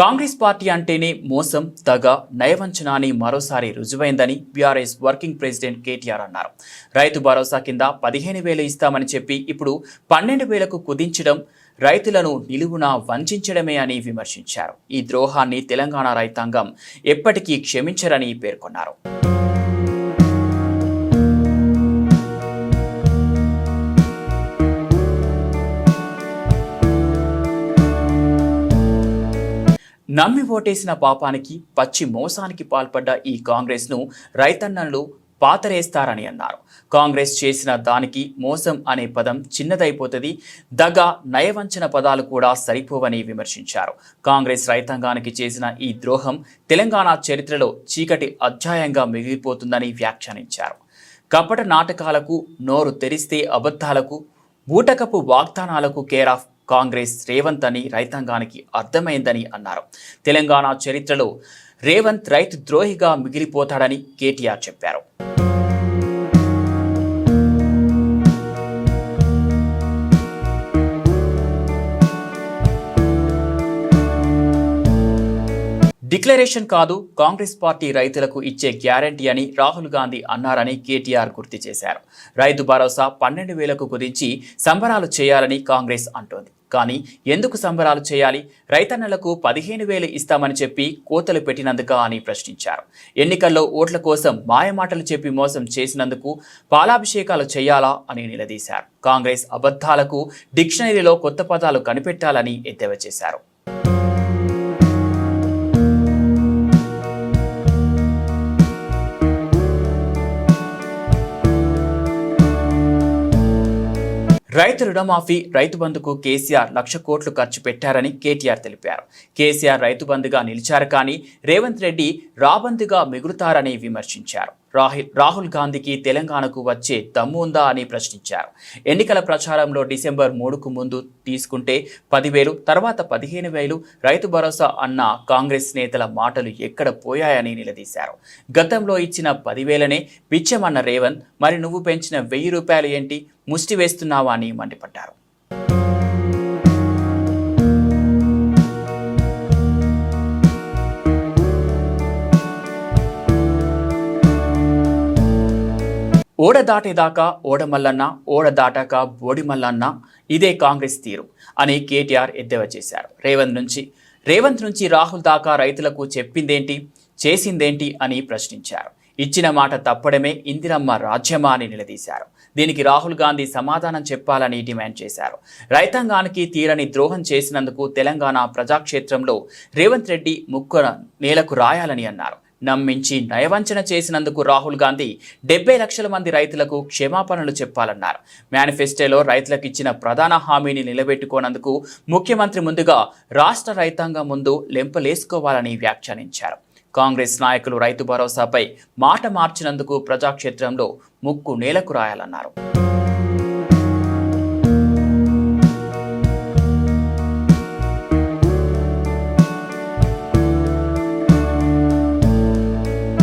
Congress party అంటేనే మోసం దగ నయవంచన అని మరోసారి రుజువైందని బీఆర్ఎస్ వర్కింగ్ ప్రెసిడెంట్ కేటీఆర్ అన్నారు. రైతు భరోసా కింద పదిహేను వేలు ఇస్తామని చెప్పి ఇప్పుడు పన్నెండు వేలకు కుదించడం రైతులను నిలువున వంచడమే అని విమర్శించారు. ఈ ద్రోహాన్ని తెలంగాణ రైతాంగం ఎప్పటికీ క్షమించరని పేర్కొన్నారు. నమ్మి ఓటేసిన పాపానికి పచ్చి మోసానికి పాల్పడ్డ ఈ కాంగ్రెస్ను రైతన్నలు పాతరేస్తారని అన్నారు. కాంగ్రెస్ చేసిన దానికి మోసం అనే పదం చిన్నదైపోతుంది దగ నయవంచన పదాలు కూడా సరిపోవని విమర్శించారు. కాంగ్రెస్ రైతాంగానికి చేసిన ఈ ద్రోహం తెలంగాణ చరిత్రలో చీకటి అధ్యాయంగా మిగిలిపోతుందని వ్యాఖ్యానించారు. కపట నాటకాలకు నోరు తెరిస్తే అబద్ధాలకు బూటకపు వాగ్దానాలకు కేర్ ఆఫ్ కాంగ్రెస్ రేవంత్ అని రైతాంగానికి అర్థమైందని అన్నారు. తెలంగాణ చరిత్రలో రేవంత్ రైతు ద్రోహిగా మిగిలిపోతాడని కేటీఆర్ చెప్పారు. డిక్లరేషన్ కాదు కాంగ్రెస్ పార్టీ రైతులకు ఇచ్చే గ్యారంటీ అని రాహుల్ గాంధీ అన్నారని కేటీఆర్ గుర్తు చేశారు. రైతు భరోసా పన్నెండు వేలకు కుదించి సంబరాలు చేయాలని కాంగ్రెస్ అంటోంది. కానీ ఎందుకు సంబరాలు చేయాలి? రైతన్నలకు పదిహేను వేలు ఇస్తామని చెప్పి కోతలు పెట్టినందుక అని ప్రశ్నించారు. ఎన్నికల్లో ఓట్ల కోసం మాయమాటలు చెప్పి మోసం చేసినందుకు పాలాభిషేకాలు చేయాలా అని నిలదీశారు. కాంగ్రెస్ అబద్ధాలకు డిక్షనరీలో కొత్త పదాలు కనిపెట్టాలని ఎద్దేవా చేశారు. రైతు రుణమాఫీ రైతు బంధుకు కేసీఆర్ లక్ష కోట్లు ఖర్చు పెట్టారని కేటీఆర్ తెలిపారు. కేసీఆర్ రైతు బంధుగా నిలిచారు కానీ రేవంత్ రెడ్డి రాబందుగా మిగులుతారని విమర్శించారు. రాహిల్ రాహుల్ గాంధీకి తెలంగాణకు వచ్చే దమ్ము ఉందా అని ప్రశ్నించారు. ఎన్నికల ప్రచారంలో డిసెంబర్ మూడుకు ముందు తీసుకుంటే పదివేలు తర్వాత పదిహేను వేలు రైతు భరోసా అన్న కాంగ్రెస్ నేతల మాటలు ఎక్కడ పోయాయని నిలదీశారు. గతంలో ఇచ్చిన పదివేలనే పిచ్చమన్న రేవంత్ మరి నువ్వు పెంచిన వెయ్యి రూపాయలు ఏంటి ముష్టి వేస్తున్నావా అని మండిపడ్డారు. ఓడ దాటేదాకా ఓడమల్లన్న ఓడ దాటాక బోడిమల్లన్న ఇదే కాంగ్రెస్ తీరు అని కేటీఆర్ ఎద్దేవా చేశారు. రేవంత్ నుంచి రేవంత్ నుంచి రాహుల్ దాకా రైతులకు చెప్పిందేంటి చేసిందేంటి అని ప్రశ్నించారు. ఇచ్చిన మాట తప్పడమే ఇందిరమ్మ రాజ్యమా అని నిలదీశారు. దీనికి రాహుల్ గాంధీ సమాధానం చెప్పాలని డిమాండ్ చేశారు. రైతాంగానికి తీరని ద్రోహం చేసినందుకు తెలంగాణ ప్రజాక్షేత్రంలో రేవంత్ రెడ్డి ముక్కున నేలకు రాయాలని అన్నారు. నమ్మించి నయవంచన చేసినందుకు రాహుల్ గాంధీ డెబ్బై లక్షల మంది రైతులకు క్షమాపణలు చెప్పాలన్నారు. మేనిఫెస్టోలో రైతులకు ఇచ్చిన ప్రధాన హామీని నిలబెట్టుకోనందుకు ముఖ్యమంత్రి ముందుగా రాష్ట్ర రైతాంగం ముందు లెంపలేసుకోవాలని వ్యాఖ్యానించారు. కాంగ్రెస్ నాయకులు రైతు భరోసాపై మాట మార్చినందుకు ప్రజాక్షేత్రంలో ముక్కు నేలకు రాయాలన్నారు.